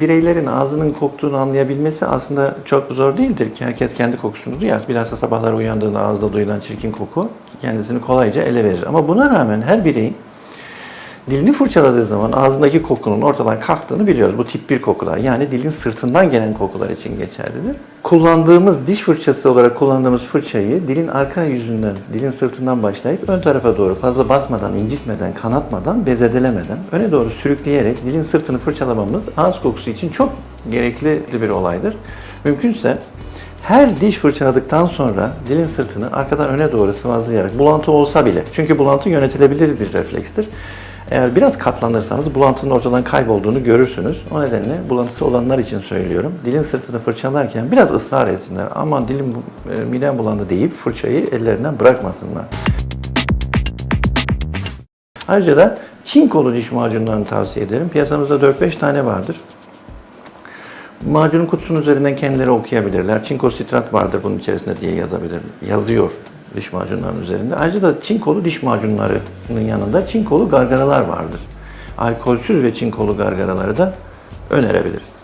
bireylerin ağzının koktuğunu anlayabilmesi aslında çok zor değildir ki herkes kendi kokusunu duyar. Bilhassa sabahlar uyandığında ağızda duyulan çirkin koku kendisini kolayca ele verir. Ama buna rağmen her bireyin dilini fırçaladığı zaman ağzındaki kokunun ortadan kalktığını biliyoruz. Bu tip 1 kokular yani dilin sırtından gelen kokular için geçerlidir. Kullandığımız diş fırçası olarak kullandığımız fırçayı dilin arka yüzünden, dilin sırtından başlayıp ön tarafa doğru fazla basmadan, incitmeden, kanatmadan, bezedelemeden öne doğru sürükleyerek dilin sırtını fırçalamamız ağız kokusu için çok gerekli bir olaydır. Mümkünse her diş fırçaladıktan sonra dilin sırtını arkadan öne doğru sıvazlayarak bulantı olsa bile çünkü bulantı yönetilebilir bir reflekstir. Eğer biraz katlanırsanız bulantının ortadan kaybolduğunu görürsünüz. O nedenle bulantısı olanlar için söylüyorum. Dilin sırtını fırçalarken biraz ısrar etsinler. Aman dilim e, midem bulandı deyip fırçayı ellerinden bırakmasınlar. Ayrıca da çinkolu diş macunlarını tavsiye ederim. Piyasamızda 4-5 tane vardır. Macunun kutusunun üzerinden kendileri okuyabilirler. Çinko sitrat vardır bunun içerisinde diye yazabilir. Yazıyor diş macunlarının üzerinde. Ayrıca da çinkolu diş macunlarının yanında çinkolu gargaralar vardır. Alkolsüz ve çinkolu gargaraları da önerebiliriz.